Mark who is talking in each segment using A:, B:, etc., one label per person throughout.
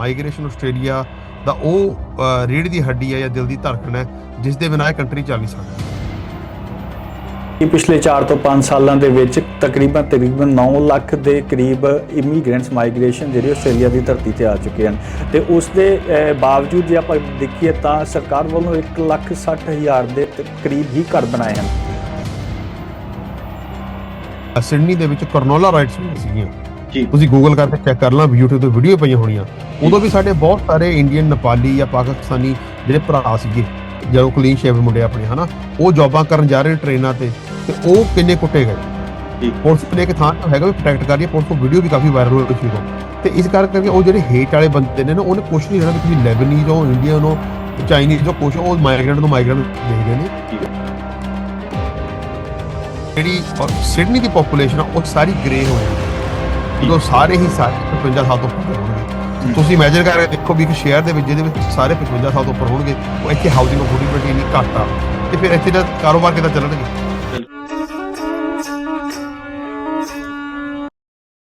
A: Migration Australia ਦਾ ਉਹ ਅ, ਰੀੜ੍ਹ ਦੀ ਹੱਡੀ ਹੈ ਜਾਂ ਦਿਲ ਦੀ ਧੜਕਣ ਹੈ ਜਿਸ ਦੇ ਬਿਨਾਂ ਇਹ ਕੰਟਰੀ ਚੱਲ ਨਹੀਂ ਸਕਦੀ।
B: ਕਿ ਪਿਛਲੇ 4 ਤੋਂ 5 ਸਾਲਾਂ ਦੇ ਵਿੱਚ ਤਕਰੀਬਨ ਤਕਰੀਬਨ 9 ਲੱਖ ਦੇ ਕਰੀਬ ਇਮੀਗ੍ਰੈਂਟਸ ਮਾਈਗ੍ਰੇਸ਼ਨ ਜਿਹੜੇ ਆਸਟ੍ਰੇਲੀਆ ਦੀ ਧਰਤੀ ਤੇ ਆ ਚੁੱਕੇ ਹਨ। ਤੇ ਉਸ ਦੇ ਬਾਵਜੂਦ ਜੇ ਆਪਾਂ ਦੇਖੀਏ ਤਾਂ ਸਰਕਾਰ ਵੱਲੋਂ 1 ਲੱਖ 60 ਹਜ਼ਾਰ ਦੇ ਕਰੀਬ ਹੀ ਘਰ ਬਣਾਏ ਹਨ।
A: ਸਿਡਨੀ ਦੇ ਵਿੱਚ ਕਰਨੋਲਾ ਰਾਈਟਸ ਹੋਈਆਂ ਸੀਗੀਆਂ।
B: ਜੀ।
A: ਤੁਸੀਂ ਗੂਗਲ ਕਰਕੇ ਚੈੱਕ ਕਰ ਲਾਂ YouTube ਤੇ ਵੀਡੀਓ ਪਈਆਂ ਹੋਣੀਆਂ। ਉਦੋਂ ਵੀ ਸਾਡੇ ਬਹੁਤ ਸਾਰੇ ਇੰਡੀਅਨ ਨੇਪਾਲੀ ਜਾਂ ਪਾਕਿਸਤਾਨੀ ਜਿਹੜੇ ਭਰਾ ਸੀਗੇ ਜਦੋਂ ਕਲੀਨ ਸ਼ੇਵ ਮੁੰਡੇ ਆਪਣੇ ਹਨਾ ਉਹ ਜੌਬਾਂ ਕਰਨ ਜਾ ਰਹੇ ਨੇ ਟ੍ਰੇਨਾਂ ਤੇ ਤੇ ਉਹ ਕਿੰਨੇ ਕੁੱਟੇ ਗਏ।
B: ਜੀ।
A: ਪੁਲਿਸ ਨੇ ਇੱਕ ਥਾਂ ਤੇ ਹੈਗਾ ਵੀ ਪ੍ਰੋਟੈਕਟ ਕਰ ਰਹੀ ਹੈ ਪੁਲਿਸ ਕੋਲ ਵੀਡੀਓ ਵੀ ਕਾਫੀ ਵਾਇਰਲ ਹੋਈ ਸੀ ਉਦੋਂ। ਤੇ ਇਸ ਕਰਕੇ ਉਹ ਜਿਹੜੇ ਹੇਟ ਵਾਲੇ ਬੰਦੇ ਨੇ ਨਾ ਉਹਨੇ ਕੁਛ ਨਹੀਂ ਰਹਿਣਾ ਵੀ ਤੁਸੀਂ ਲੈਬਨੀਜ਼ ਹੋ ਇੰਡੀਅਨ ਹੋ ਚਾਈਨੀਜ਼ ਹੋ ਕੁਛ ਉਹ ਮਾਈਗ੍ਰੈਂਟ ਨੂੰ ਮਾਈਗ੍ਰੈਂਟ ਦੇਖਦੇ ਨੇ। ਜਿਹੜੀ ਸਿਡਨੀ ਦੀ ਪੋਪੂਲੇਸ਼ਨ ਆ ਉਹ ਸਾਰੀ ਗ੍ਰੇ ਹੋ ਜਾਂਦੀ। ਹੈ ਸਾਰੇ ਹੀ ਸਾਰੇ 55 ਸਾਲ ਤੋਂ ਉੱਪਰ ਹੋਣਗੇ। ਤੁਸੀਂ ਇਮੇਜਿਨ ਕਰਕੇ ਦੇਖੋ ਵੀ ਇੱਕ ਸ਼ਹਿਰ ਦੇ ਵਿੱਚ ਜਿਹਦੇ ਵਿੱਚ ਸਾਰੇ 55 ਸਾਲ ਤੋਂ ਉੱਪਰ ਹੋਣਗੇ, ਉਹ ਇੱਥੇ ਹਾਊਸਿੰਗ ਅਫੋਰਡੇਬਿਲਟੀ ਨਹੀਂ ਘੱਟ ਤੇ ਫਿਰ ਇੱਥੇ ਦਾ ਕਾਰੋਬਾਰ ਕਿੱਦਾਂ ਚੱਲਣਗੇ?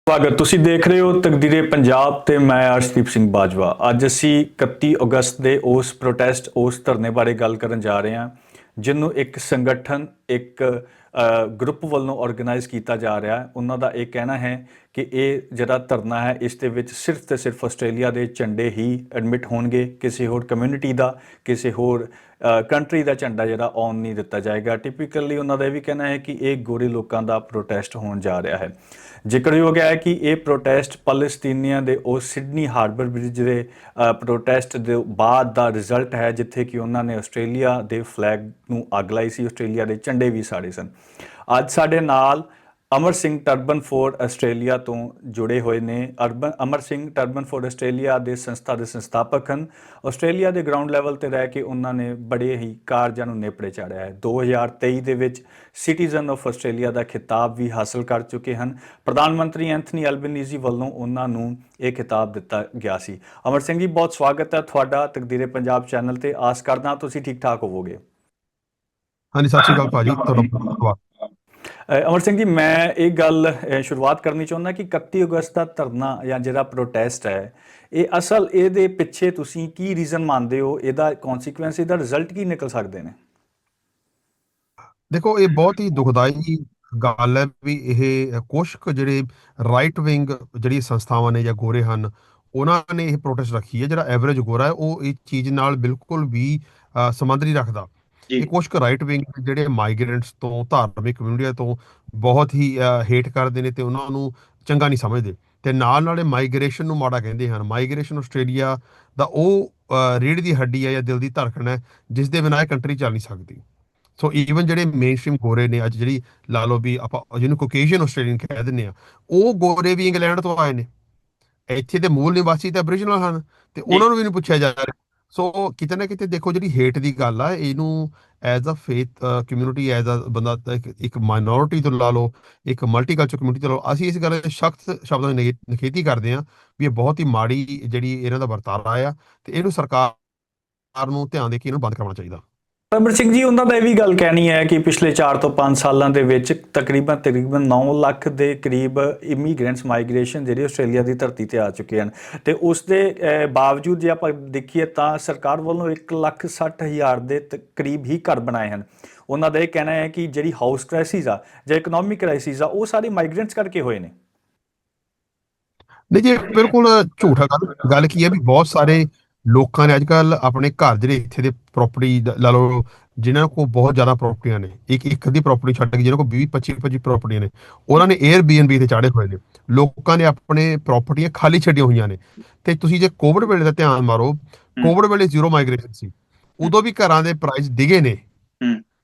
B: ਸਵਾਗਤ, ਤੁਸੀਂ ਦੇਖ ਰਹੇ ਹੋ ਤਕਦੀਰੇ ਪੰਜਾਬ ਤੇ ਮੈਂ ਅਰਸ਼ਦੀਪ ਸਿੰਘ ਬਾਜਵਾ। ਅੱਜ ਅਸੀਂ 31 ਅਗਸਤ ਦੇ ਉਸ ਪ੍ਰੋਟੈਸਟ ਉਸ ਧਰਨੇ ਬਾਰੇ ਗੱਲ ਕਰਨ ਜਾ ਰਹੇ ਹਾਂ ਜਿਹਨੂੰ ਇੱਕ ਸੰਗਠਨ, ਇੱਕ ਗਰੁੱਪ ਵੱਲੋਂ ਆਰਗੇਨਾਈਜ਼ ਕੀਤਾ ਜਾ ਰਿਹਾ ਹੈ। ਉਹਨਾਂ ਦਾ ਇਹ ਕਹਿਣਾ ਹੈ ਕਿ ਇਹ ਜਿਹੜਾ ਧਰਨਾ ਹੈ, ਇਸ ਦੇ ਵਿੱਚ ਸਿਰਫ ਤੇ ਸਿਰਫ ਆਸਟ੍ਰੇਲੀਆ ਦੇ ਝੰਡੇ ਹੀ ਐਡਮਿਟ ਹੋਣਗੇ। ਕਿਸੇ ਹੋਰ ਕਮਿਊਨਿਟੀ ਦਾ, ਕਿਸੇ ਹੋਰ ਕੰਟਰੀ ਦਾ ਝੰਡਾ ਜਿਹੜਾ ਔਨ ਨਹੀਂ ਦਿੱਤਾ ਜਾਏਗਾ। ਟਿਪੀਕਲੀ ਉਹਨਾਂ ਦਾ ਇਹ ਵੀ ਕਹਿਣਾ ਹੈ ਕਿ ਇਹ ਗੋਰੇ ਲੋਕਾਂ ਦਾ ਪ੍ਰੋਟੈਸਟ ਹੋਣ ਜਾ ਰਿਹਾ ਹੈ। ਜ਼ਿਕਰਯੋਗ ਹੈ ਕਿ ਇਹ ਪ੍ਰੋਟੈਸਟ ਪੈਲਸਤੀਨੀਆਂ ਦੇ ਉਹ ਸਿਡਨੀ ਹਾਰਬਰ ਬ੍ਰਿਜ ਦੇ ਪ੍ਰੋਟੈਸਟ ਦੇ ਬਾਅਦ ਦਾ ਰਿਜ਼ਲਟ ਹੈ, ਜਿੱਥੇ ਕਿ ਉਹਨਾਂ ਨੇ ਆਸਟ੍ਰੇਲੀਆ ਦੇ ਫਲੈਗ ਨੂੰ ਅੱਗ ਲਾਈ ਸੀ, ਆਸਟ੍ਰੇਲੀਆ ਦੇ ਝੰਡੇ ਵੀ ਸਾੜੇ ਸਨ। ਅੱਜ ਸਾਡੇ ਨਾਲ Amar Singh turban for Australia ਤੋਂ ਜੁੜੇ ਹੋਏ ਨੇ। Urban Amar Singh turban for Australia ਦੇ ਸੰਸਥਾ ਦੇ ਸੰਸਥਾਪਕ ਹਨ। ਆਸਟ੍ਰੇਲੀਆ ਦੇ ਗਰਾਊਂਡ ਲੈਵਲ ਤੇ ਰਹਿ ਕੇ ਉਹਨਾਂ ਨੇ ਬੜੇ ਹੀ ਕਾਰਜਾਂ ਨੂੰ ਨੇਪਰੇ ਚਾੜਿਆ ਹੈ। 2023 ਦੇ ਵਿੱਚ ਸਿਟੀਜ਼ਨ ਆਫ ਆਸਟ੍ਰੇਲੀਆ ਦਾ ਖਿਤਾਬ ਵੀ ਹਾਸਲ ਕਰ ਚੁੱਕੇ ਹਨ। ਪ੍ਰਧਾਨ ਮੰਤਰੀ ਐਂਥਨੀ ਐਲਬਨੀਜ਼ੀ ਵੱਲੋਂ ਉਹਨਾਂ ਨੂੰ ਇਹ ਖਿਤਾਬ ਦਿੱਤਾ ਗਿਆ ਸੀ। ਅਮਰ ਸਿੰਘ ਜੀ, ਬਹੁਤ ਸਵਾਗਤ ਹੈ ਤੁਹਾਡਾ ਤਕਦੀਰੇ ਪੰਜਾਬ ਚੈਨਲ ਤੇ। ਆਸ ਕਰਦਾ ਤੁਸੀਂ ਠੀਕ ਠਾਕ ਹੋਵੋਗੇ।
A: ਹਾਂਜੀ, ਸਤਿ ਸ਼੍ਰੀ ਅਕਾਲ ਭਾਜੀ। ਤੁਹਾਡਾ ਬਹੁਤ ਧੰਨਵਾਦ
B: ਅਮਰ ਸਿੰਘ ਜੀ, ਮੈਂ ਇਹ ਗੱਲ ਸ਼ੁਰੂਆਤ ਕਰਨੀ ਚਾਹੁੰਦਾ ਕਿ 31 ਅਗਸਤ ਦਾ ਧਰਨਾ ਜਾਂ ਜਿਹੜਾ ਪ੍ਰੋਟੈਸਟ ਹੈ, ਇਹ ਅਸਲ ਇਹਦੇ ਪਿੱਛੇ ਤੁਸੀਂ ਕੀ ਰੀਜ਼ਨ ਮੰਨਦੇ ਹੋ? ਇਹਦਾ ਕਨਸੀਕੁਐਂਸ ਇਹਦਾ ਰਿਜ਼ਲਟ ਕੀ ਨਿਕਲ ਸਕਦੇ ਨੇ?
A: ਦੇਖੋ, ਇਹ ਬਹੁਤ ਹੀ ਦੁਖਦਾਈ ਗੱਲ ਹੈ ਵੀ ਇਹ ਕੁਛ ਕੁ ਜਿਹੜੇ ਰਾਈਟ ਵਿੰਗ ਜਿਹੜੀ ਸੰਸਥਾਵਾਂ ਨੇ ਜਾਂ ਗੋਰੇ ਹਨ, ਉਹਨਾਂ ਨੇ ਇਹ ਪ੍ਰੋਟੈਸਟ ਰੱਖੀ ਹੈ। ਜਿਹੜਾ ਐਵਰੇਜ ਗੋਰਾ ਹੈ, ਉਹ ਇਹ ਚੀਜ਼ ਨਾਲ ਬਿਲਕੁਲ ਵੀ ਸੰਬੰਧ ਨਹੀਂ ਰੱਖਦਾ। ਇਹ ਕੁਛ ਕੁ ਰਾਈਟ ਵਿੰਗ ਜਿਹੜੇ ਮਾਈਗ੍ਰੈਂਟਸ ਤੋਂ ਧਾਰਮਿਕ ਕਮਿਊਨਿਟੀਆਂ ਤੋਂ ਬਹੁਤ ਹੀ ਹੇਟ ਕਰਦੇ ਨੇ ਤੇ ਉਹਨਾਂ ਨੂੰ ਚੰਗਾ ਨਹੀਂ ਸਮਝਦੇ। ਤੇ ਨਾਲ ਨਾਲੇ ਮਾਈਗ੍ਰੇਸ਼ਨ ਨੂੰ ਮਾੜਾ ਕਹਿੰਦੇ ਹਨ। ਮਾਈਗ੍ਰੇਸ਼ਨ ਆਸਟ੍ਰੇਲੀਆ ਦਾ ਉਹ ਅ, ਰੀੜ੍ਹ ਦੀ ਹੱਡੀ ਹੈ ਜਾਂ ਦਿਲ ਦੀ ਧੜਕਣ ਹੈ ਜਿਸ ਦੇ ਬਿਨਾਂ ਇਹ ਕੰਟਰੀ ਚੱਲ ਨਹੀਂ ਸਕਦੀ। ਸੋ ਈਵਨ ਜਿਹੜੇ ਮੇਨਸਟ੍ਰੀਮ ਗੋਰੇ ਨੇ ਅੱਜ ਜਿਹੜੀ ਲਾ ਲਓ ਵੀ ਆਪਾਂ ਜਿਹਨੂੰ ਕੋਕੇਸ਼ੀਅਨ ਆਸਟ੍ਰੇਲੀਅਨ ਕਹਿ ਦਿੰਦੇ ਆ ਉਹ ਗੋਰੇ ਵੀ ਇੰਗਲੈਂਡ ਤੋਂ ਆਏ ਨੇ। ਇੱਥੇ ਦੇ ਮੂਲ ਨਿਵਾਸੀ ਤਾਂ ਅਬਰੀਜਨਲ ਹਨ ਤੇ ਉਹਨਾਂ ਨੂੰ ਵੀ ਨਹੀਂ ਪੁੱਛਿਆ ਜਾ ਰਿਹਾ। ਸੋ ਕਿਤੇ ਨਾ ਕਿਤੇ ਦੇਖੋ ਜਿਹੜੀ ਹੇਟ ਦੀ ਗੱਲ ਆ, ਇਹਨੂੰ as a faith community as a ਬੰਦਾ ਇੱਕ- ਮਾਈਨੋਰਿਟੀ ਤੋਂ ਲਾ ਲਓ, ਇੱਕ ਮਲਟੀਕਲਚਰ ਕਮਿਊਨਿਟੀ ਤੋਂ ਲਾ ਲਓ, ਅਸੀਂ ਇਸ ਗੱਲ ਦੇ ਸਖਤ ਸ਼ਬਦਾਂ ਦੀ ਨਿਖੇ- ਨਿਖੇਧੀ ਕਰਦੇ ਹਾਂ ਵੀ ਇਹ ਬਹੁਤ ਹੀ ਮਾੜੀ ਜਿਹੜੀ ਇਹਨਾਂ ਦਾ ਵਰਤਾਰਾ ਆ ਤੇ ਇਹਨੂੰ ਸਰਕਾਰ ਨੂੰ ਧਿਆਨ ਦੇ ਕੇ ਇਹਨੂੰ ਬੰਦ ਕਰਵਾਉਣਾ ਚਾਹੀਦਾ।
B: ਅਮਰ ਸਿੰਘ ਜੀ, ਉਹਨਾਂ ਦਾ ਇਹ ਵੀ ਗੱਲ ਕਹਿਣੀ ਹੈ ਕਿ ਪਿਛਲੇ 4 ਤੋਂ 5 ਸਾਲਾਂ ਦੇ ਵਿੱਚ ਤਕਰੀਬਨ ਤਕਰੀਬਨ 9 ਲੱਖ ਦੇ ਕਰੀਬ ਇਮੀਗ੍ਰੈਂਟਸ ਮਾਈਗ੍ਰੇਸ਼ਨ ਜਿਹੜੇ ਆਸਟ੍ਰੇਲੀਆ ਦੀ ਧਰਤੀ ਤੇ ਆ ਚੁੱਕੇ ਹਨ ਤੇ ਉਸ ਦੇ ਬਾਵਜੂਦ ਜੇ ਆਪਾਂ ਦੇਖੀਏ ਤਾਂ ਸਰਕਾਰ ਵੱਲੋਂ 1 ਲੱਖ 60 ਹਜ਼ਾਰ ਦੇ ਕਰੀਬ ਹੀ ਘਰ ਬਣਾਏ ਹਨ। ਉਹਨਾਂ ਦਾ ਇਹ ਕਹਿਣਾ ਹੈ ਕਿ ਜਿਹੜੀ ਹਾਊਸ ਕ੍ਰਾਈਸਿਸ ਆ ਜਾਂ ਇਕਨੋਮਿਕ ਕ੍ਰਾਈਸਿਸ ਆ, ਉਹ ਸਾਰੇ ਮਾਈਗ੍ਰੈਂਟਸ ਕਰਕੇ ਹੋਏ ਨੇ।
A: ਨਹੀਂ ਜੀ ਬਿਲਕੁਲ ਝੂਠਾ ਗੱਲ। ਗੱਲ ਕੀ ਹੈ ਵੀ ਬਹੁਤ ਸਾਰੇ ਲੋਕਾਂ ਨੇ ਅੱਜਕੱਲ ਆਪਣੇ ਘਰ ਜਿਹੜੇ ਇੱਥੇ ਦੇ ਪ੍ਰਾਪਰਟੀ ਲਾ ਲਓ ਜਿਨ੍ਹਾਂ ਕੋਲ ਬਹੁਤ ਜ਼ਿਆਦਾ ਪ੍ਰਾਪਰਟੀਆਂ ਨੇ ਇੱਕ ਇੱਕ ਅੱਧੀ ਪ੍ਰਾਪਰਟੀ ਛੱਡ ਕੇ ਜਿਹਨਾਂ ਕੋਲ 20 25 25 ਪ੍ਰਾਪਰਟੀਆਂ ਨੇ ਉਹਨਾਂ ਨੇ Airbnb ਤੇ ਚਾੜੇ ਹੋਏ ਨੇ। ਲੋਕਾਂ ਨੇ ਆਪਣੇ ਪ੍ਰਾਪਰਟੀਆਂ ਖਾਲੀ ਛੱਡੀਆਂ ਹੋਈਆਂ ਨੇ। ਤੇ ਤੁਸੀਂ ਜੇ ਕੋਵਿਡ ਵੇਲੇ ਦਾ ਧਿਆਨ ਮਾਰੋ ਕੋਵਿਡ ਵੇਲੇ ਜ਼ੀਰੋ ਮਾਈਗ੍ਰੇਸ਼ਨ ਸੀ। ਉਦੋਂ ਵੀ ਘਰਾਂ ਦੇ ਪ੍ਰਾਈਸ ਡਿਗੇ ਨੇ।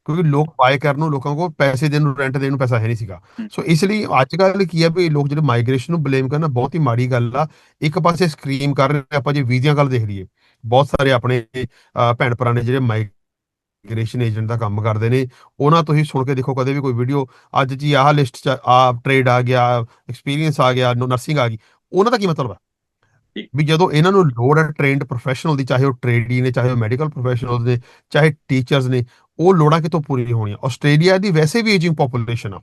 A: ਕਿਉਂਕਿ ਲੋਕ ਬਾਏ ਕਰਨ ਨੂੰ ਲੋਕਾਂ ਕੋਲ ਪੈਸੇ ਦੇਣ ਨੂੰ ਰੈਂਟ ਦੇਣ ਨੂੰ ਪੈਸਾ ਹੈ ਨਹੀਂ ਸੀਗਾ। ਸੋ ਇਸ ਲਈ ਅੱਜ ਕੱਲ੍ਹ ਕੀ ਹੈ ਵੀ ਲੋਕ ਜਿਹੜੇ ਮਾਈਗ੍ਰੇਸ਼ਨ ਨੂੰ ਬਲੇਮ ਕਰਨਾ ਬਹੁਤ ਹੀ ਮਾੜੀ ਗੱਲ ਆ। ਇੱਕ ਪਾਸੇ ਸਕਰੀਮ ਕਰ ਰਹੇ ਆਪਾਂ ਜੇ ਵੀਜ਼ਿਆਂ ਗੱਲ ਦੇਖ ਲਈਏ ਬਹੁਤ ਸਾਰੇ ਆਪਣੇ ਭੈਣ ਭਰਾ ਨੇ ਜਿਹੜੇ ਮਾਈਗ੍ਰੇਸ਼ਨ ਏਜੰਟ ਦਾ ਕੰਮ ਕਰਦੇ ਨੇ ਉਹਨਾਂ ਤੋਂ ਹੀ ਸੁਣ ਕੇ ਦੇਖੋ ਕਦੇ ਵੀ ਕੋਈ ਵੀਡੀਓ ਅੱਜ ਜੀ ਆਹ ਲਿਸਟ ਚ ਆ ਟ੍ਰੇਡ ਆ ਗਿਆ ਐਕਸਪੀਰੀਅੰਸ ਆ ਗਿਆ ਨਰਸਿੰਗ ਆ ਗਈ ਉਹਨਾਂ ਦਾ ਕੀ ਮਤਲਬ ਹੈ
B: ਜੀ।
A: ਵੀ ਜਦੋਂ ਇਹਨਾਂ ਨੂੰ ਲੋੜ ਹੈ ਟ੍ਰੇਨਡ ਪ੍ਰੋਫੈਸ਼ਨਲ ਦੀ ਚਾਹੇ ਉਹ ਟ੍ਰੇਡੀ ਨੇ ਚਾਹੇ ਉਹ ਮੈਡੀਕਲ ਪ੍ਰੋਫੈਸ਼ਨਲਸ ਨੇ ਚਾਹੇ ਟੀਚਰਸ ਨੇ ਉਹ ਲੋੜਾਂ ਕਿਤੋਂ ਪੂਰੀਆਂ ਹੋਣੀਆਂ। ਆਸਟ੍ਰੇਲੀਆ ਦੀ ਵੈਸੇ ਵੀ ਏਜਿੰਗ ਪੋਪੂਲੇਸ਼ਨ ਆ।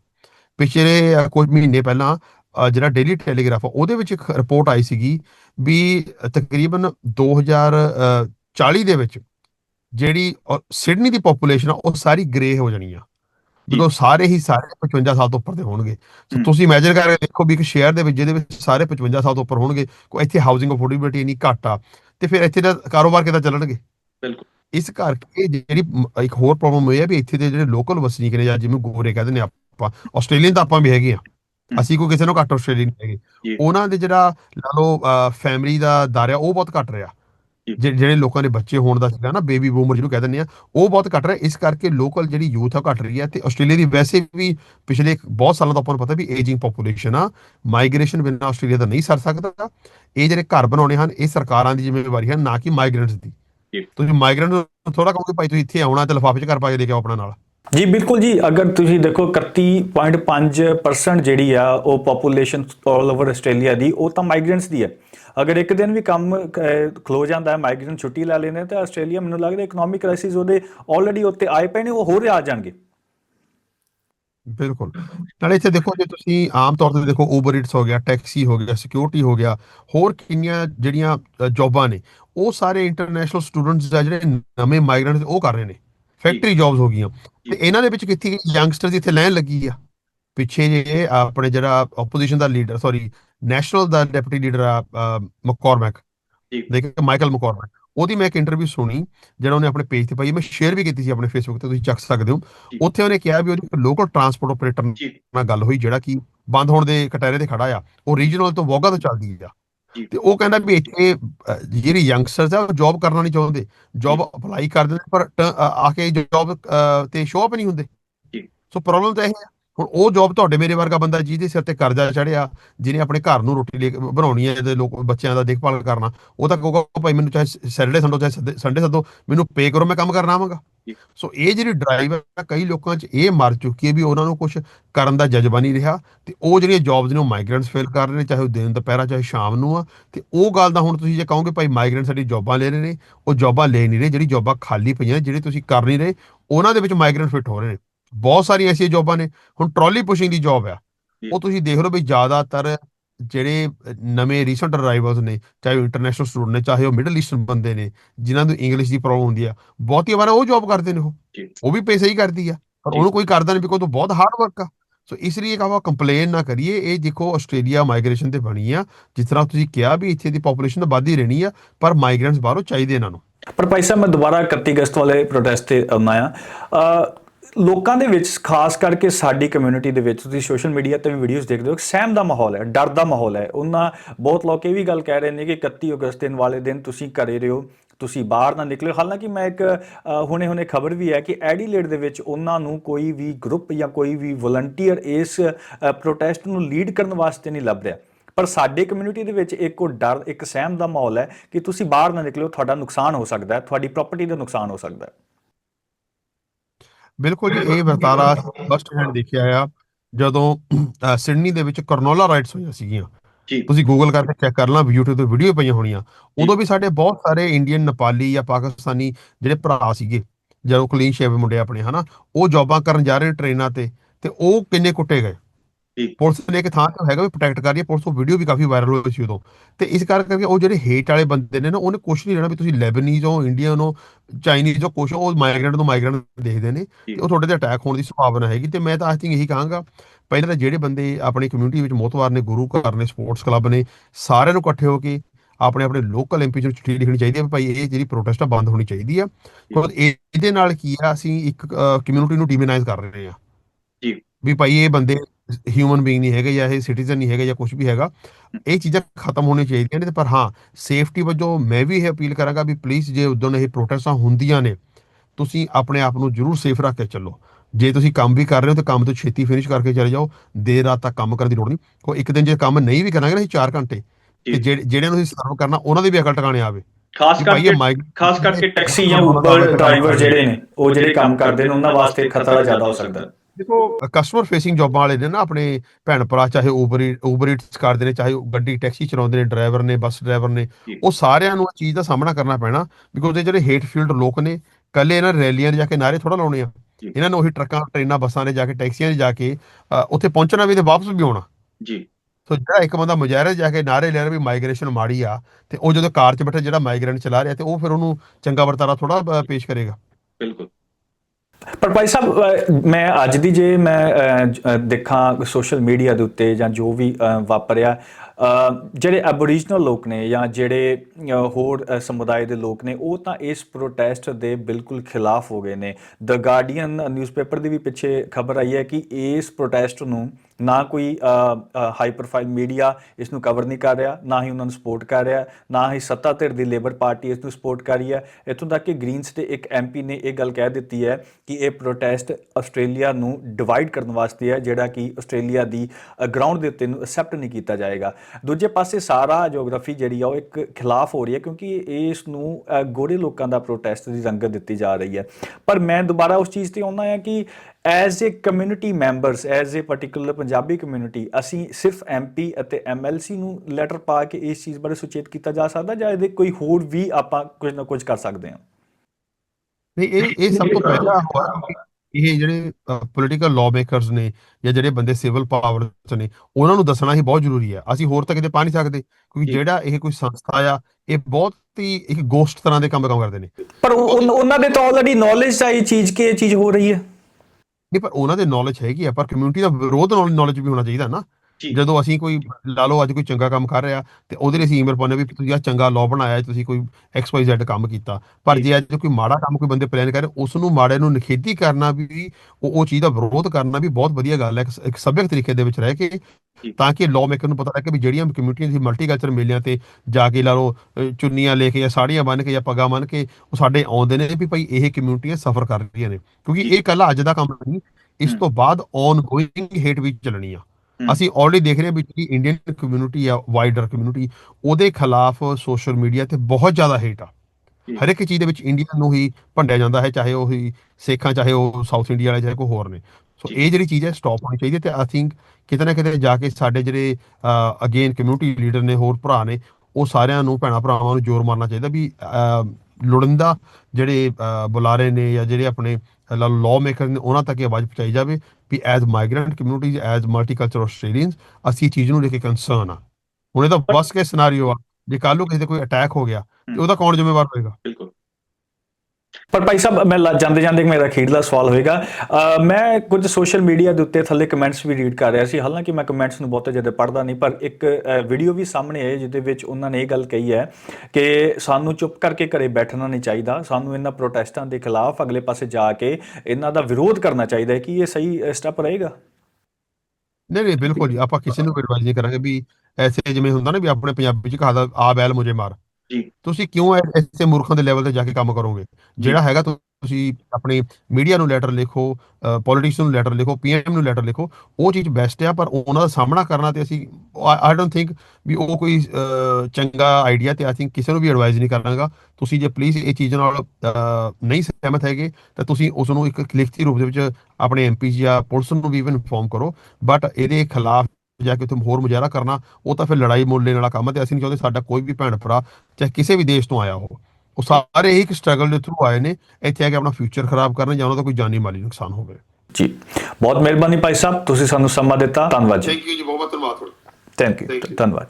A: ਪਿਛਲੇ ਕੁਝ ਮਹੀਨੇ ਪਹਿਲਾਂ ਜਿਹੜਾ ਡੇਲੀ ਟੈਲੀਗ੍ਰਾਫ ਆ ਉਹਦੇ ਵਿੱਚ ਇੱਕ ਰਿਪੋਰਟ ਆਈ ਸੀਗੀ ਵੀ ਤਕਰੀਬਨ 2040 ਦੇ ਵਿੱਚ ਜਿਹੜੀ ਸਿਡਨੀ ਦੀ ਪੋਪੂਲੇਸ਼ਨ ਆ ਉਹ ਸਾਰੀ ਗ੍ਰੇ ਹੋ ਜਾਣੀ ਆ। ਜਦੋਂ ਸਾਰੇ ਹੀ ਸਾਰੇ 55 ਸਾਲ ਤੋਂ ਉੱਪਰ ਦੇ ਹੋਣਗੇ। ਸੋ। ਤੁਸੀਂ ਇਮੇਜਿਨ ਕਰਕੇ ਦੇਖੋ ਵੀ ਇੱਕ ਸ਼ਹਿਰ ਦੇ ਵਿੱਚ ਜਿਹਦੇ ਵਿੱਚ ਸਾਰੇ 55 ਸਾਲ ਤੋਂ ਉੱਪਰ ਹੋਣਗੇ ਕੋਈ ਇੱਥੇ ਹਾਊਸਿੰਗ ਅਫੋਰਡੇਬਿਲਟੀ ਇੰਨੀ ਘੱਟ ਆ ਤੇ ਫਿਰ ਇੱਥੇ ਦਾ ਕਾਰੋਬਾਰ ਕਿੱਦਾਂ ਚੱਲਣਗੇ?
B: ਬਿਲਕੁਲ।
A: ਇਸ ਕਰਕੇ ਜਿਹੜੀ ਇੱਕ ਹੋਰ ਪ੍ਰੋਬਲਮ ਇਹ ਹੈ ਵੀ ਇੱਥੇ ਦੇ ਜਿਹੜੇ ਲੋਕਲ ਵਸਨੀਕ ਨੇ ਜਾਂ ਜਿਵੇਂ ਗੋਰੇ ਕਹਿੰਦੇ ਨੇ ਆਪਾਂ ਆਸਟ੍ਰੇਲੀਅਨ ਤਾਂ ਆਪਾਂ ਵੀ ਹੈਗੇ ਆ। ਅਸੀਂ ਕੋਈ ਕਿਸੇ ਨੂੰ ਘੱਟ ਆਸਟ੍ਰੇਲੀਅਨ ਨਹੀਂ। ਹੈਗੇ। ਉਹਨਾਂ ਦੇ ਜਿਹੜਾ ਲਾ ਲਓ ਫੈਮਿਲੀ ਦਾ ਆ ਉਹ ਬਹੁਤ ਘਟ ਰਿਹਾ। ਜਿਹੜੇ ਲੋਕਾਂ ਦੇ ਬੱਚੇ ਹੋਣ ਦਾ ਸੀਗਾ ਨਾ ਬੇਬੀ ਬੂਮਰ ਜਿਹਨੂੰ ਕਹਿ ਦਿੰਦੇ ਆ ਉਹ ਬਹੁਤ ਘਟ ਰਿਹਾ। ਇਸ ਕਰਕੇ ਲੋਕਲ ਜਿਹੜੀ ਯੂਥ ਆ ਘਟ ਰਹੀ ਹੈ। ਤੇ ਆਸਟ੍ਰੇਲੀਆ ਦੀ ਵੈਸੇ ਵੀ ਪਿਛਲੇ ਬਹੁਤ ਸਾਲਾਂ ਤੋਂ ਆਪਾਂ ਨੂੰ ਪਤਾ ਵੀ ਏਜਿੰਗ ਪੋਪੂਲੇਸ਼ਨ ਆ। ਮਾਈਗ੍ਰੇਸ਼ਨ ਬਿਨਾਂ ਆਸਟ੍ਰੇਲੀਆ ਦਾ ਨਹੀਂ ਸਰ ਸਕਦਾ। ਇਹ ਜਿਹੜੇ ਘਰ ਬਣਾਉਣੇ ਹਨ ਇਹ ਸਰਕਾਰਾਂ ਦੀ ਜ਼ਿੰਮੇਵਾਰੀ ਹੈ ਨਾ ਕਿ ਮਾਈਗ੍ਰੈਂਟਸ ਦੀ। ਤੁਸੀਂ ਮਾਈਗ੍ਰੈਂਟ ਨੂੰ ਥੋੜਾ ਕਹੋਗੇ ਭਾਈ ਤੁਸੀਂ ਇੱਥੇ ਆਉਣਾ ਤੇ ਲਿਫਾਫੇ 'ਚ ਘਰ ਪਾ ਕੇ ਆਪਣਾ ਨਾਲ।
B: ਜੀ ਬਿਲਕੁਲ ਜੀ। ਅਗਰ ਤੁਸੀਂ ਦੇਖੋ 31.5% ਜਿਹੜੀ ਆ ਉਹ ਪੋਪੂਲੇਸ਼ਨ ਆਲ ਓਵਰ ਆਸਟ੍ਰੇਲੀਆ ਦੀ ਉਹ ਤਾਂ ਮਾਈਗ੍ਰੈਂਟਸ ਦੀ ਹੈ ਅਗਰ ਇੱਕ ਦਿਨ ਵੀ ਕੰਮ ਖਲੋ ਜਾਂਦਾ ਹੈ ਮਾਈਗ੍ਰੈਂਟ ਛੁੱਟੀ ਲੈ ਲੈਂਦੇ ਤਾਂ ਆਸਟ੍ਰੇਲੀਆ ਮੈਨੂੰ ਲੱਗਦਾ ਇਕਨੋਮਿਕ ਕ੍ਰਾਈਸਿਸ ਉਹਦੇ ਆਲਰੇਡੀ ਉੱਤੇ ਆਏ ਪਏ ਨੇ ਉਹ ਹੋਰ ਆ ਜਾਣਗੇ।
A: ਬਿਲਕੁਲ। ਨਾਲੇ ਇੱਥੇ ਦੇਖੋ ਜੇ ਤੁਸੀਂ ਆਮ ਤੌਰ ਤੇ ਦੇਖੋ Uber Eats ਹੋ ਗਿਆ ਟੈਕਸੀ ਹੋ ਗਿਆ ਸਿਕਿਉਰਿਟੀ ਹੋ ਗਿਆ ਹੋਰ ਕਿੰਨੀਆਂ ਜਿਹੜੀਆਂ ਜੌਬਾਂ ਨੇ ਉਹ ਸਾਰੇ ਇੰਟਰਨੈਸ਼ਨਲ ਸਟੂਡੈਂਟਸ ਆ ਜਿਹੜੇ ਨਵੇਂ ਮਾਈਗ੍ਰੈਂਟਸ ਉਹ ਕਰ ਰਹੇ ਨੇ। ਫੈਕਟਰੀ ਜੌਬਸ ਹੋ ਗਈਆਂ। ਤੇ ਇਹਨਾਂ ਦੇ ਵਿੱਚ ਕਿੱਥੇ ਯੰਗਸਟਰਸ ਇੱਥੇ ਲਾਈਨ ਲੱਗੀ ਆ? ਪਿੱਛੇ ਜੇ ਆਪਣੇ ਜਿਹੜਾ ਆਪੋਜੀਸ਼ਨ ਦਾ ਲੀਡਰ ਸੌਰੀ ਨੈਸ਼ਨਲ ਦਾ ਡਿਪਟੀ ਲੀਡਰ ਆ ਮਕੌਰਮੈਕ
B: ਜੀ।
A: ਦੇਖ ਮਾਈਕਲ ਮਕੌਰਮੈਕ ਉਹਦੀ ਮੈਂ ਇੱਕ ਇੰਟਰਵਿਊ ਸੁਣੀ ਜਿਹੜਾ ਉਹਨੇ ਆਪਣੇ ਪੇਜ ਤੇ ਪਾਈ ਮੈਂ ਸ਼ੇਅਰ ਵੀ ਕੀਤੀ ਸੀ ਆਪਣੇ ਫੇਸਬੁੱਕ ਤੇ ਤੁਸੀਂ ਚੱਕ ਸਕਦੇ ਹੋ। ਉੱਥੇ ਉਹਨੇ ਕਿਹਾ ਵੀ ਉਹਦੀ ਲੋਕਲ ਟਰਾਂਸਪੋਰਟ ਆਪਰੇਟਰ ਨਾਲ ਗੱਲ ਹੋਈ ਜਿਹੜਾ ਕਿ ਬੰਦ ਹੋਣ ਦੇ ਕਟਹਿਰੇ ਤੇ ਖੜਾ ਆ। ਉਹ ਰੀਜਨਲ ਤੋਂ ਵੋਗਾ ਤੋਂ ਚੱਲਦੀ ਆ। ਤੇ ਉਹ ਕਹਿੰਦਾ ਵੀ ਇੱਥੇ ਜਿਹੜੇ ਯੰਗਸਟਰਸ ਆ ਉਹ ਜੌਬ ਕਰਨਾ ਨਹੀਂ ਚਾਹੁੰਦੇ। ਜੌਬ ਅਪਲਾਈ ਕਰਦੇ ਪਰ ਆ ਕੇ ਜੌਬ ਤੇ ਸ਼ੋਅ ਅਪ ਨਹੀਂ ਹੁੰਦੇ। ਸੋ ਪ੍ਰੋਬਲਮ ਤਾਂ ਇਹ ਹੈ ਹੁਣ ਉਹ ਜੌਬ ਤੁਹਾਡੇ ਮੇਰੇ ਵਰਗਾ ਬੰਦਾ ਜਿਹਦੇ ਸਿਰ ਤੇ ਕਰਜ਼ਾ ਚੜਿਆ ਜਿਹਨੇ ਆਪਣੇ ਘਰ ਨੂੰ ਰੋਟੀ ਲੈ ਕੇ ਬਣਾਉਣੀ ਹੈ ਤੇ ਲੋਕ ਬੱਚਿਆਂ ਦਾ ਦੇਖਭਾਲ ਕਰਨਾ ਉਹ ਤਾਂ ਕਹੂਗਾ ਭਾਈ ਮੈਨੂੰ ਚਾਹੇ ਸੈਟਰਡੇ ਸੰਡੇ ਚਾਹੇ ਸੰਡੇ ਸੱਦੋ ਮੈਨੂੰ ਪੇ ਕਰੋ ਮੈਂ ਕੰਮ ਕਰਨਾ ਆਵਾਂਗਾ। ਸੋ ਇਹ ਜਿਹੜੀ ਡਰਾਈਵ ਹੈ ਕਈ ਲੋਕਾਂ 'ਚ ਇਹ ਮਰ ਚੁੱਕੀ ਹੈ ਵੀ ਉਹਨਾਂ ਨੂੰ ਕੁਝ ਕਰਨ ਦਾ ਜਜ਼ਬਾ ਨਹੀਂ ਰਿਹਾ ਤੇ ਉਹ ਜਿਹੜੀਆਂ ਜੌਬਸ ਨੇ ਉਹ ਮਾਈਗ੍ਰੈਂਟਸ ਫੇਲ ਕਰ ਰਹੇ ਨੇ ਚਾਹੇ ਉਹ ਦਿਨ ਦੁਪਹਿਰਾਂ ਚਾਹੇ ਸ਼ਾਮ ਨੂੰ ਆ। ਤੇ ਉਹ ਗੱਲ ਦਾ ਹੁਣ ਤੁਸੀਂ ਜੇ ਕਹੋਗੇ ਭਾਈ ਮਾਈਗ੍ਰੈਂਟ ਸਾਡੀ ਜੌਬਾਂ ਲੈ ਰਹੇ ਨੇ ਉਹ ਜੌਬਾਂ ਲੈ ਨਹੀਂ ਰਹੇ ਜਿਹੜੀ ਜੌਬਾਂ ਖਾਲੀ ਪਈਆਂ ਜਿਹੜੇ ਤੁਸੀਂ ਕਰ ਨਹੀਂ ਰਹੇ ਉਹਨਾਂ ਦੇ ਵਿੱਚ ਮਾਈਗ੍ਰੈਂਟ ਫਿੱਟ ਹੋ ਰਹੇ ਨੇ। ਬਹੁਤ ਸਾਰੀਆਂ ਐਸੀਆਂ ਜੌਬਾਂ ਨੇ। ਹੁਣ ਟਰਾਲੀ ਪੁਸ਼ਿੰਗ ਦੀ ਜੌਬ ਆ। ਉਹ ਤੁਸੀਂ ਦੇਖ ਲਓ ਵੀ ਜ਼ਿਆਦਾਤਰ ਜਿਹੜੇ ਨਵੇਂ ਰੀਸੈਂਟ ਅਰਾਈਵਲਸ ਨੇ ਚਾਹੇ ਉਹ ਇੰਟਰਨੈਸ਼ਨਲ ਸਟੂਡੈਂਟ ਨੇ ਚਾਹੇ ਉਹ ਮਿਡਲ ਈਸਟਰਨ ਬੰਦੇ ਨੇ ਜਿਨ੍ਹਾਂ ਨੂੰ ਇੰਗਲਿਸ਼ ਦੀ ਪ੍ਰੋਬਲਮ ਹੁੰਦੀ ਆ ਬਹੁਤੀ ਵਾਰ ਉਹ ਜੌਬ ਕਰਦੇ ਨੇ ਉਹ। ਉਹ ਵੀ ਪੈਸੇ ਹੀ ਕਰਦੀ ਆ। ਪਰ। ਉਹਨੂੰ ਕੋਈ ਕਰਦਾ ਨਹੀਂ ਬਿਕੋਜ਼ ਉਹ ਬਹੁਤ ਹਾਰਡ ਵਰਕ ਆ। ਸੋ ਇਸ ਲਈ ਕਹਾਂ ਕੰਪਲੇਨ ਨਾ ਕਰੀਏ ਇਹ ਦੇਖੋ ਆਸਟ੍ਰੇਲੀਆ ਮਾਈਗ੍ਰੇਸ਼ਨ ਤੇ ਬਣੀ ਆ। ਜਿਸ ਤਰ੍ਹਾਂ ਤੁਸੀਂ ਕਿਹਾ ਵੀ ਇੱਥੇ ਦੀ ਪੋਪੂਲੇਸ਼ਨ ਤਾਂ ਵੱਧਦੀ ਰਹਿਣੀ ਆ ਪਰ ਮਾਈਗ੍ਰੈਂਟਸ ਬਾਹਰੋਂ ਚਾਹੀਦੇ ਇਹਨਾਂ ਨੂੰ।
B: ਪਰ ਭਾਈ ਸਾਹਿਬ ਮੈਂ ਦੁਬਾਰਾ 31 ਅਗਸਤ ਵਾਲੇ ਪ੍ਰੋਟੈਸਟ ਤੇ ਆਉਣਾ ਆ। ਲੋਕਾਂ ਦੇ ਵਿੱਚ, ਖਾਸ ਕਰਕੇ ਸਾਡੀ ਕਮਿਊਨਿਟੀ ਦੇ ਵਿੱਚ, ਤੁਸੀਂ ਸੋਸ਼ਲ ਮੀਡੀਆ ਤੇ ਵੀ ਵੀਡੀਓਜ਼ ਦੇਖਦੇ ਹੋ ਸਹਿਮ ਦਾ ਮਾਹੌਲ ਹੈ, ਡਰ ਦਾ ਮਾਹੌਲ ਹੈ। ਉਹਨਾਂ, ਬਹੁਤ ਲੋਕ ਇਹ ਵੀ ਗੱਲ ਕਹਿ ਰਹੇ ਨੇ ਕਿ 31 ਅਗਸਤ ਦਿਨ ਵਾਲੇ ਦਿਨ ਤੁਸੀਂ ਘਰੇ ਰਹੋ, ਤੁਸੀਂ ਬਾਹਰ ਨਾ ਨਿਕਲਿਓ ਹਾਲਾਂਕਿ ਮੈਂ ਇੱਕ ਹੁਣੇ-ਹੁਣੇ ਖਬਰ ਵੀ ਹੈ ਕਿ ਐਡੀਲੇਡ ਦੇ ਵਿੱਚ ਉਹਨਾਂ ਨੂੰ ਕੋਈ ਵੀ ਗਰੁੱਪ ਜਾਂ ਕੋਈ ਵੀ ਵਲੰਟੀਅਰ ਇਸ ਪ੍ਰੋਟੈਸਟ ਨੂੰ ਲੀਡ ਕਰਨ ਵਾਸਤੇ ਨਹੀਂ ਲੱਭ ਰਿਹਾ। ਪਰ ਸਾਡੇ ਕਮਿਊਨਿਟੀ ਦੇ ਵਿੱਚ ਇੱਕ ਉਹ ਡਰ, ਇੱਕ ਸਹਿਮ ਦਾ ਮਾਹੌਲ ਹੈ ਕਿ ਤੁਸੀਂ ਬਾਹਰ ਨਾ ਨਿਕਲਿਓ ਤੁਹਾਡਾ ਨੁਕਸਾਨ ਹੋ ਸਕਦਾ ਹੈ, ਤੁਹਾਡੀ ਪ੍ਰਾਪਰਟੀ ਦਾ ਨੁਕਸਾਨ ਹੋ ਸਕਦਾ ਹੈ।
A: ਬਿਲਕੁਲ ਜੀ ਇਹ ਵਰਤਾਰਾ ਫਸਟ ਹੈਂਡ ਦੇਖਿਆ ਆ ਜਦੋਂ ਸਿਡਨੀ ਦੇ ਵਿੱਚ ਕਰਨੋਲਾ ਰਾਈਟਸ ਹੋਈਆਂ ਸੀਗੀਆਂ। ਤੁਸੀਂ ਗੂਗਲ ਕਰਕੇ ਚੈੱਕ ਕਰ ਲਾਂ YouTube ਤੇ ਵੀਡੀਓ ਪਈਆਂ ਹੋਣੀਆਂ ਉਦੋਂ ਵੀ ਸਾਡੇ ਬਹੁਤ ਸਾਰੇ ਇੰਡੀਅਨ ਨੇਪਾਲੀ ਜਾਂ ਪਾਕਿਸਤਾਨੀ ਜਿਹੜੇ ਭਰਾ ਸੀਗੇ ਜਦੋਂ ਕਲੀਨ ਸ਼ੇਵ ਮੁੰਡੇ ਆਪਣੇ ਹਨਾ ਉਹ ਜੌਬਾਂ ਕਰਨ ਜਾ ਰਹੇ ਟ੍ਰੇਨਾਂ ਤੇ ਤੇ ਉਹ ਕਿੰਨੇ ਕੁੱਟੇ ਗਏ। ਪੁਲਿਸ ਨੇ ਇੱਕ ਥਾਂ ਤੇ ਹੈਗਾ ਵੀ ਪ੍ਰੋਟੈਕਟ ਕਰ ਰਹੀ ਹੈ ਪੁਲਿਸ ਉਹ ਵੀਡੀਓ ਵੀ ਕਾਫੀ ਵਾਇਰਲ ਹੋਈ ਸੀ ਉਦੋਂ। ਤੇ ਇਸ ਕਰਕੇ ਉਹ ਜਿਹੜੇ ਹੇਟ ਵਾਲੇ ਬੰਦੇ ਨੇ ਨਾ ਉਹਨੇ ਕੁਛ ਨਹੀਂ ਰਹਿਣਾ ਵੀ ਤੁਸੀਂ ਲੈਬਨੀਜ਼ ਹੋ ਇੰਡੀਅਨ ਹੋ ਚਾਈਨੀਜ਼ ਹੋ ਕੁਛ ਉਹ ਮਾਈਗ੍ਰੈਂਟ ਤੋਂ ਮਾਈਗ੍ਰੈਂਟ ਦੇਖਦੇ ਨੇ। ਤੇ ਉਹ ਤੁਹਾਡੇ ਤੇ ਅਟੈਕ ਹੋਣ ਦੀ ਸੰਭਾਵਨਾ ਹੈਗੀ ਤੇ ਮੈਂ ਤਾਂ ਆਈ ਥਿੰਕ ਇਹੀ ਕਹਾਂਗਾ ਪਹਿਲਾਂ ਤਾਂ ਜਿਹੜੇ ਬੰਦੇ ਆਪਣੀ ਕਮਿਊਨਿਟੀ ਵਿੱਚ ਮੋਤਵਾਰ ਨੇ ਗੁਰੂ ਘਰ ਨੇ ਸਪੋਰਟਸ ਕਲੱਬ ਨੇ ਸਾਰਿਆਂ ਨੂੰ ਇਕੱਠੇ ਹੋ ਕੇ ਆਪਣੇ ਆਪਣੇ ਲੋਕਲ ਐਮਪੀ ਨੂੰ ਚਿੱਠੀ ਲਿਖਣੀ ਚਾਹੀਦੀ ਹੈ ਵੀ ਭਾਈ ਇਹ ਜਿਹੜੀ ਪ੍ਰੋਟੈਸਟ ਆ ਬੰਦ ਹੋਣੀ ਚਾਹੀਦੀ ਆ। ਕਿਉਂਕਿ ਇਹ- ਇਹਦੇ ਨਾਲ ਕੀ ਆ ਅਸੀਂ ਇੱਕ ਕਮਿਊਨਿਟੀ ਨੂੰ ਡਿਮੋਨਾਈਜ਼ ਕਰ ਰਹੇ ਆ
B: ਜੀ।
A: ਵੀ ਭਾਈ ਇਹ ਬੰਦੇ ਹਿਊਮਨ ਬੀਇੰਗ ਨਹੀਂ ਹੈਗੇ ਜਾਂ ਇਹ ਸਿਟੀਜ਼ਨ ਨਹੀਂ ਹੈਗੇ ਜਾਂ ਕੁਝ ਵੀ ਹੈਗਾ ਇਹ ਚੀਜ਼ਾਂ ਖਤਮ ਹੋਣੀਆਂ ਚਾਹੀਦੀਆਂ ਨੇ ਪਰ ਹਾਂ ਸੇਫਟੀ ਵਜੋਂ ਮੈਂ ਵੀ ਇਹ ਅਪੀਲ ਕਰਾਂਗਾ ਵੀ ਪਲੀਜ਼ ਜੇ ਉਦੋਂ ਇਹ ਪ੍ਰੋਟੈਸਟਾਂ ਹੁੰਦੀਆਂ ਨੇ ਤੁਸੀਂ ਆਪਣੇ ਆਪ ਨੂੰ ਜ਼ਰੂਰ ਸੇਫ ਰੱਖ ਕੇ ਚੱਲੋ। ਜੇ ਤੁਸੀਂ ਕੰਮ ਵੀ ਕਰ ਰਹੇ ਹੋ ਤਾਂ ਕੰਮ ਤੋਂ ਛੇਤੀ ਫਿਨਿਸ਼ ਕਰਕੇ ਚਲੇ ਜਾਓ ਦੇਰ ਰਾਤ ਤੱਕ ਕੰਮ ਕਰਨ ਦੀ ਲੋੜ ਨਹੀਂ। ਕੋਈ ਇੱਕ ਦਿਨ ਜੇ ਕੰਮ ਨਹੀਂ ਵੀ ਕਰਾਂਗੇ ਨਾ ਅਸੀਂ 4 ਘੰਟੇ ਤੇ। ਜਿਹੜੇ ਜਿਹੜਿਆਂ ਨੂੰ ਅਸੀਂ ਸਰਵ ਕਰਨਾ ਉਹਨਾਂ ਦੇ ਵੀ ਅਕਲ ਟਿਕਾਣੇ ਆਵੇ।
B: ਖਾਸ ਕਰਕੇ ਖਾਸ ਕਰਕੇ ਟੈਕਸੀ ਜਾਂ ਉਬਰ ਡਰਾਈਵਰ ਜਿਹੜੇ ਨੇ ਉਹ ਜਿਹੜੇ ਕੰਮ ਕਰਦੇ ਨੇ ਉਹਨਾਂ ਵਾਸਤੇ ਖਤਰਾ ਜ਼ਿਆਦਾ ਹੋ ਸਕਦਾ। ਹੈ
A: ਦੇਖੋ ਕਸਟਮਰ ਫੇਸਿੰਗ ਜੌਬਾਂ ਵਾਲੇ ਨੇ ਨਾ ਆਪਣੇ ਭੈਣ ਭਰਾ ਚਾਹੇ ਉਬਰ ਉਬਰ ਇਟਸ ਕਰਦੇ ਨੇ ਚਾਹੇ ਗੱਡੀ ਟੈਕਸੀ ਚਲਾਉਂਦੇ ਨੇ ਡਰਾਈਵਰ ਨੇ ਬੱਸ ਡਰਾਈਵਰ ਨੇ। ਉਹ ਸਾਰਿਆਂ ਨੂੰ ਇਹ ਚੀਜ਼ ਦਾ ਸਾਹਮਣਾ ਕਰਨਾ ਪੈਣਾ ਬਿਕੋਜ਼ ਇਹ ਜਿਹੜੇ ਹੇਟ ਫੀਲਡ ਲੋਕ ਨੇ ਕੱਲੇ ਇਹਨਾਂ ਰੈਲੀਆਂ 'ਚ ਜਾ ਕੇ ਨਾਰੇ ਥੋੜਾ ਲਾਉਣੇ ਆ। ਇਹਨਾਂ ਨੂੰ ਉਹੀ ਟਰੱਕਾਂ ਟ੍ਰੇਨਾਂ ਬੱਸਾਂ ਨੇ ਜਾ ਕੇ ਟੈਕਸੀਆਂ 'ਚ ਜਾ ਕੇ ਉੱਥੇ ਪਹੁੰਚਣਾ ਵੀ ਤੇ ਵਾਪਸ ਵੀ ਆਉਣਾ।
B: ਜੀ।
A: ਸੋ ਜਿਹੜਾ ਇੱਕ ਬੰਦਾ ਮੁਜ਼ਾਹਰੇ ਜਾ ਕੇ ਨਾਰੇ ਲੈ ਰਿਹਾ ਵੀ ਮਾਈਗ੍ਰੇਸ਼ਨ ਮਾੜੀ ਆ ਤੇ ਉਹ ਜਦੋਂ ਕਾਰ 'ਚ ਬੈਠਾ ਜਿਹੜਾ ਮਾਈਗ੍ਰੈਂਟ ਚਲਾ ਰਿਹਾ ਤੇ ਉਹ ਫਿਰ ਉਹਨੂੰ ਚੰਗਾ ਵਰਤਾਰਾ ਥੋੜਾ ਪੇਸ਼ ਕਰੇਗਾ।
C: ਬਿਲਕੁਲ।
B: ਪਰ ਭਾਈ ਸਾਹਿਬ ਮੈਂ ਅੱਜ ਦੀ ਜੇ ਮੈਂ ਦੇਖਾਂ ਸੋਸ਼ਲ ਮੀਡੀਆ ਦੇ ਉੱਤੇ ਜਾਂ ਜੋ ਵੀ ਵਾਪਰਿਆ ਜਿਹੜੇ ਐਬੋਰੀਜਨਲ ਲੋਕ ਨੇ ਜਾਂ ਜਿਹੜੇ ਹੋਰ ਸਮੁਦਾਇ ਦੇ ਲੋਕ ਨੇ, ਉਹ ਤਾਂ ਇਸ ਪ੍ਰੋਟੈਸਟ ਦੇ ਬਿਲਕੁਲ ਖਿਲਾਫ ਹੋ ਗਏ ਨੇ। ਦ ਗਾਰਡੀਅਨ ਨਿਊਜ਼ਪੇਪਰ ਦੀ ਵੀ ਪਿੱਛੇ ਖਬਰ ਆਈ ਹੈ ਕਿ ਇਸ ਪ੍ਰੋਟੈਸਟ ਨੂੰ ਨਾ ਕੋਈ ਹਾਈ ਪ੍ਰੋਫਾਈਲ ਮੀਡੀਆ ਇਸ ਨੂੰ ਕਵਰ ਨਹੀਂ ਕਰ ਰਿਹਾ, ਨਾ ਹੀ ਉਹਨਾਂ ਨੂੰ ਸਪੋਰਟ ਕਰ ਰਿਹਾ, ਨਾ ਹੀ ਸੱਤਾ ਧਿਰ ਦੀ ਲੇਬਰ ਪਾਰਟੀ ਇਸ ਨੂੰ ਸਪੋਰਟ ਕਰ ਰਹੀ ਹੈ। ਇੱਥੋਂ ਤੱਕ ਕਿ ਗ੍ਰੀਨਸ ਦੇ ਇੱਕ ਐਮਪੀ ਨੇ ਇਹ ਗੱਲ ਕਹਿ ਦਿੱਤੀ ਹੈ ਕਿ ਇਹ ਪ੍ਰੋਟੈਸਟ ਆਸਟ੍ਰੇਲੀਆ ਨੂੰ ਡਿਵਾਈਡ ਕਰਨ ਵਾਸਤੇ ਹੈ, ਜਿਹੜਾ ਕਿ ਆਸਟ੍ਰੇਲੀਆ ਦੀ ਗਰਾਊਂਡ ਦੇ ਉੱਤੇ ਨੂੰ ਐਕਸੈਪਟ ਨਹੀਂ ਕੀਤਾ ਜਾਏਗਾ। ਦੂਜੇ ਪਾਸੇ ਸਾਰਾ ਜੀਓਗ੍ਰਾਫੀ ਜਿਹੜੀ ਆ ਉਹ ਇੱਕ ਖਿਲਾਫ ਹੋ ਰਹੀ ਹੈ, ਕਿਉਂਕਿ ਇਸ ਨੂੰ ਗੋਰੇ ਲੋਕਾਂ ਦਾ ਪ੍ਰੋਟੈਸਟ ਦੀ ਰੰਗਤ ਦਿੱਤੀ ਜਾ ਰਹੀ ਹੈ। ਪਰ ਮੈਂ ਦੁਬਾਰਾ ਉਸ ਚੀਜ਼ ਤੇ ਆਉਂਦਾ ਹਾਂ ਕਿ as a community members as a particular Punjabi community ਅਸੀਂ ਸਿਰਫ ਐਮਪੀ ਅਤੇ ਐਮਐਲਸੀ ਨੂੰ ਲੈਟਰ ਪਾ ਕੇ ਇਸ ਚੀਜ਼ ਬਾਰੇ ਸੁਚੇਤ ਕੀਤਾ ਜਾ ਸਕਦਾ ਜਾਂ ਇਹਦੇ ਕੋਈ ਹੋਰ ਵੀ ਆਪਾਂ ਕੁਝ ਨਾ ਕੁਝ ਕਰ ਸਕਦੇ ਹਾਂ?
A: ਨਹੀਂ ਇਹ ਇਹ ਸਭ ਤੋਂ ਪਹਿਲਾਂ ਹੋਇਆ ਇਹ ਜਿਹੜੇ ਪੋਲੀਟੀਕਲ ਲਾਅ ਮੇਕਰਸ ਨੇ ਜਾਂ ਜਿਹੜੇ ਬੰਦੇ ਸਿਵਲ ਪਾਵਰ ਚ ਨੇ ਉਹਨਾਂ ਨੂੰ ਦੱਸਣਾ ਹੀ ਬਹੁਤ ਜ਼ਰੂਰੀ ਹੈ। ਅਸੀਂ ਹੋਰ ਤਾਂ ਕਿਤੇ ਪਾ ਨਹੀਂ ਸਕਦੇ ਕਿਉਂਕਿ। ਜਿਹੜਾ ਇਹ ਕੋਈ ਸੰਸਥਾ ਆ ਇਹ ਬਹੁਤ ਹੀ ਇੱਕ ਗੋਸਟ ਤਰ੍ਹਾਂ ਦੇ ਕੰਮ ਕੰਮ ਕਰਦੇ ਨੇ।
B: ਪਰ ਉਹਨਾਂ ਦੇ ਤਾਂ ਆਲਰੇਡੀ ਨੌਲੇਜ ਆ ਇਹ ਚੀਜ਼ ਕਿ ਇਹ ਚੀਜ਼ ਹੋ ਰਹੀ ਹੈ।
A: ਨਹੀਂ, ਪਰ ਉਹਨਾਂ ਦੇ ਨੌਲੇਜ ਹੈਗੀ ਆ, ਪਰ ਕਮਿਊਨਿਟੀ ਦਾ ਵਿਰੋਧ ਨੌਲੇਜ ਵੀ ਹੋਣਾ ਚਾਹੀਦਾ ਨਾ। ਜਦੋਂ ਅਸੀਂ ਕੋਈ ਲਾ ਲਓ ਅੱਜ ਕੋਈ ਚੰਗਾ ਕੰਮ ਕਰ ਰਿਹਾ ਤੇ ਉਹਦੇ ਲਈ ਅਸੀਂ ਈਮੇਲ ਪਾਉਂਦੇ ਵੀ ਤੁਸੀਂ ਆ ਚੰਗਾ ਲਾਅ ਬਣਾਇਆ ਤੁਸੀਂ ਕੋਈ ਐਕਸ ਵਾਈ ਜ਼ੈਡ ਕੰਮ ਕੀਤਾ ਪਰ
C: ਜੀ।
A: ਅੱਜ ਕੋਈ ਮਾੜਾ ਕੰਮ ਕੋਈ ਬੰਦੇ ਪਲਾਨ ਕਰ ਉਸ ਨੂੰ ਮਾੜੇ ਨੂੰ ਨਿਖੇਧੀ ਕਰਨਾ ਵੀ ਉਹ ਉਹ ਚੀਜ਼ ਦਾ ਵਿਰੋਧ ਕਰਨਾ ਵੀ ਬਹੁਤ ਵਧੀਆ ਗੱਲ ਹੈ ਇੱਕ- ਸਭਿਅਕ ਤਰੀਕੇ ਦੇ ਵਿੱਚ ਰਹਿ ਕੇ। ਤਾਂ ਕਿ ਲਾਅ ਮੇਕਰ ਨੂੰ ਪਤਾ ਲੱਗੇ ਵੀ ਜਿਹੜੀਆਂ ਕਮਿਊਨਿਟੀਆਂ ਦੀ ਮਲਟੀਕਲਚਰ ਮੇਲਿਆਂ ਤੇ ਜਾ ਕੇ ਲਾ ਲਓ ਚੁੰਨੀਆਂ ਲੈ ਕੇ ਜਾਂ ਸਾੜੀਆਂ ਬੰਨ੍ਹ ਕੇ ਜਾਂ ਪੱਗਾਂ ਬੰਨ੍ਹ ਕੇ ਉਹ ਸਾਡੇ ਆਉਂਦੇ ਨੇ ਵੀ ਭਾਈ ਇਹ ਕਮਿਊਨਿਟੀਆਂ ਸਫਰ ਕਰ ਰਹੀਆਂ ਨੇ ਕਿਉਂਕਿ ਇਹ ਕੱਲਾ ਅੱਜ ਦਾ ਕੰਮ ਨਹੀਂ ਇਸ। ਤੋਂ ਬਾਅਦ ਔਨ ਗੋਇੰਗ ਹੇਟ ਵੀ ਚੱਲਣੀ ਆ। ਅਸੀਂ ਆਲਰੇਡੀ ਦੇਖ ਰਹੇ ਹਾਂ ਵੀ ਜਿਹੜੀ ਇੰਡੀਅਨ ਕਮਿਊਨਿਟੀ ਆ ਵਾਈਡਰ ਕਮਿਊਨਿਟੀ ਉਹਦੇ ਖਿਲਾਫ ਸੋਸ਼ਲ ਮੀਡੀਆ ਤੇ ਬਹੁਤ ਜ਼ਿਆਦਾ ਹੇਟ ਆ। ਹਰ ਇੱਕ ਚੀਜ਼ ਦੇ ਵਿੱਚ ਇੰਡੀਆ ਨੂੰ ਹੀ ਭੰਡਿਆ ਜਾਂਦਾ ਹੈ ਚਾਹੇ ਉਹ ਹੀ ਸਿੱਖਾਂ ਚਾਹੇ ਉਹ ਸਾਊਥ ਇੰਡੀਆ ਵਾਲੇ ਚਾਹੇ ਕੋਈ ਹੋਰ ਨੇ ਸੋ। ਇਹ ਜਿਹੜੀ ਚੀਜ਼ ਹੈ ਸਟਾਪ ਹੋਣੀ ਚਾਹੀਦੀ ਤੇ ਆਈ ਥਿੰਕ ਕਿਤੇ ਨਾ ਕਿਤੇ ਜਾ ਕੇ ਸਾਡੇ ਜਿਹੜੇ ਅਗੇਨ ਕਮਿਊਨਿਟੀ ਲੀਡਰ ਨੇ ਹੋਰ ਭਰਾ ਨੇ ਉਹ ਸਾਰਿਆਂ ਨੂੰ ਭੈਣਾ ਭਰਾਵਾਂ ਨੂੰ ਜ਼ੋਰ ਮਾਰਨਾ ਚਾਹੀਦਾ ਵੀ ਲੋੜੀਂਦਾ ਜਿਹੜੇ ਬੁਲਾਰੇ ਨੇ ਜਾਂ ਜਿਹੜੇ ਆਪਣੇ ਲਾਅ ਮੇਕਰ ਨੇ ਉਹਨਾਂ ਤੱਕ ਇਹ ਆਵਾਜ਼ ਪਹੁੰਚਾਈ ਜਾਵੇ ਵੀ as migrant communities as multiculture Australians ਅਸੀਂ ਇਹ ਚੀਜ਼ ਨੂੰ ਲੈ ਕੇ ਕੰਸਰਨ ਆ। ਹੁਣ ਇਹਦਾ ਬਸ ਕੇ ਸਿਨੈਰੀਓ ਆ। ਜੇ ਕੱਲ੍ਹ ਨੂੰ ਕਿਸੇ ਤੇ ਕੋਈ ਅਟੈਕ ਹੋ ਗਿਆ ਤੇ ਉਹਦਾ ਕੌਣ ਜ਼ਿੰਮੇਵਾਰ ਹੋਏਗਾ?
C: ਬਿਲਕੁਲ।
B: ਪਰ ਭਾਈ ਸਾਹਿਬ, ਮੈਂ ਜਾਂਦੇ ਜਾਂਦੇ ਮੇਰਾ ਅਖੀਰਲਾ ਸਵਾਲ ਹੋਏਗਾ। ਮੈਂ ਕੁਝ ਸੋਸ਼ਲ ਮੀਡੀਆ ਦੇ ਉੱਤੇ ਥੱਲੇ ਕਮੈਂਟਸ ਵੀ ਰੀਡ ਕਰ ਰਿਹਾ ਸੀ। ਹਾਲਾਂਕਿ ਮੈਂ ਕਮੈਂਟਸ ਨੂੰ ਬਹੁਤੇ ਜ਼ਿਆਦਾ ਪੜ੍ਹਦਾ ਨਹੀਂ, ਪਰ ਇੱਕ ਵੀਡੀਓ ਵੀ ਸਾਹਮਣੇ ਆਈ ਜਿਹਦੇ ਵਿੱਚ ਉਹਨਾਂ ਨੇ ਇਹ ਗੱਲ ਕਹੀ ਹੈ ਕਿ ਸਾਨੂੰ ਚੁੱਪ ਕਰਕੇ ਘਰੇ ਬੈਠਣਾ ਨਹੀਂ ਚਾਹੀਦਾ। ਸਾਨੂੰ ਇਹਨਾਂ ਪ੍ਰੋਟੈਸਟਾਂ ਦੇ ਖਿਲਾਫ ਅਗਲੇ ਪਾਸੇ ਜਾ ਕੇ ਇਹਨਾਂ ਦਾ ਵਿਰੋਧ ਕਰਨਾ ਚਾਹੀਦਾ ਹੈ। ਕਿ ਇਹ ਸਹੀ ਸਟੈਪ ਰਹੇਗਾ?
A: ਨਹੀਂ ਨਹੀਂ, ਬਿਲਕੁਲ ਜੀ। ਆਪਾਂ ਕਿਸੇ ਨੂੰ ਐਡਵਾਈਜ਼ ਨਹੀਂ ਕਰਾਂਗੇ ਵੀ ਐਸੇ ਜਿਵੇਂ ਹੁੰਦਾ ਨਾ ਵੀ ਆਪਣੇ ਪੰਜਾਬੀ ਚ ਕਹਾਦਾ ਆ ਬੈਲ ਮੁਝੇ ਮਾਰ।
C: ਜੀ।
A: ਤੁਸੀਂ ਕਿਉਂ ਐ- ਐਸੇ ਮੂਰਖਾਂ ਦੇ ਲੈਵਲ ਤੇ ਜਾ ਕੇ ਕੰਮ ਕਰੋਗੇ? ਜਿਹੜਾ ਹੈਗਾ ਤੁ- ਤੁਸੀਂ ਆਪਣੀ ਮੀਡੀਆ ਨੂੰ ਲੈਟਰ ਲਿਖੋ ਪੋਲੀਟਿਸ਼ੀਅਨ ਨੂੰ ਲੈਟਰ ਲਿਖੋ ਪੀਐਮ ਨੂੰ ਲੈਟਰ ਲਿਖੋ ਉਹ ਚੀਜ਼ ਬੈਸਟ ਆ ਪਰ ਉਹਨਾਂ ਦਾ ਸਾਹਮਣਾ ਕਰਨਾ ਤੇ ਅਸੀਂ ਆਈ ਡੋਨਟ ਥਿੰਕ ਵੀ ਉਹ ਕੋਈ ਅਹ, ਚੰਗਾ ਆਈਡੀਆ ਤੇ ਆਈ ਥਿੰਕ ਕਿਸੇ ਨੂੰ ਵੀ ਐਡਵਾਈਜ਼ ਨਹੀਂ ਕਰਾਂਗਾ। ਤੁਸੀਂ ਜੇ ਪਲੀਜ਼ ਇਹ ਚੀਜ਼ ਨਾਲ ਅਹ, ਨਹੀਂ ਸਹਿਮਤ ਹੈਗੇ ਤਾਂ ਤੁਸੀਂ ਉਸ ਨੂੰ ਇੱਕ ਲਿਖਤੀ ਰੂਪ ਦੇ ਵਿੱਚ ਆਪਣੇ ਐਮਪੀ ਜਾਂ ਪੁਲਿਸ ਨੂੰ ਵੀ ਇਨਫੋਰਮ ਕਰੋ। ਬਟ ਇਹਦੇ ਖਿਲਾਫ ਜਾ ਕੇ ਉੱਥੇ ਹੋਰ ਮੁਜ਼ਾਹਰਾ ਕਰਨਾ ਉਹ ਤਾਂ ਫਿਰ ਲੜਾਈ ਮੁੱਲ ਵਾਲਾ ਕੰਮ ਹੈ ਤੇ ਅਸੀਂ ਨਹੀਂ ਚਾਹੁੰਦੇ ਸਾਡਾ ਕੋਈ ਵੀ ਭੈਣ ਭਰਾ ਚਾਹੇ ਕਿਸੇ ਵੀ ਦੇਸ਼ ਤੋਂ ਆਇਆ ਹੋ ਉਹ ਸਾਰੇ ਇੱਕ ਸਟਰਗਲ ਦੇ ਥਰੂ ਆਏ ਨੇ ਇੱਥੇ ਆ ਕੇ ਆਪਣਾ ਫਿਊਚਰ ਖਰਾਬ ਕਰਨ ਜਾਂ ਉਹਨਾਂ ਦਾ ਕੋਈ ਜਾਨੀ ਮਾਲੀ ਨੁਕਸਾਨ ਹੋਵੇ।
B: ਜੀ ਬਹੁਤ ਮਿਹਰਬਾਨੀ ਭਾਈ ਸਾਹਿਬ ਤੁਸੀਂ ਸਾਨੂੰ ਸਮਾਂ ਦਿੱਤਾ ਧੰਨਵਾਦ ਜੀ।
A: ਯੂ ਜੀ ਬਹੁਤ ਬਹੁਤ ਧੰਨਵਾਦ ਤੁਹਾਡਾ।
B: Thank you. ਧੰਨਵਾਦ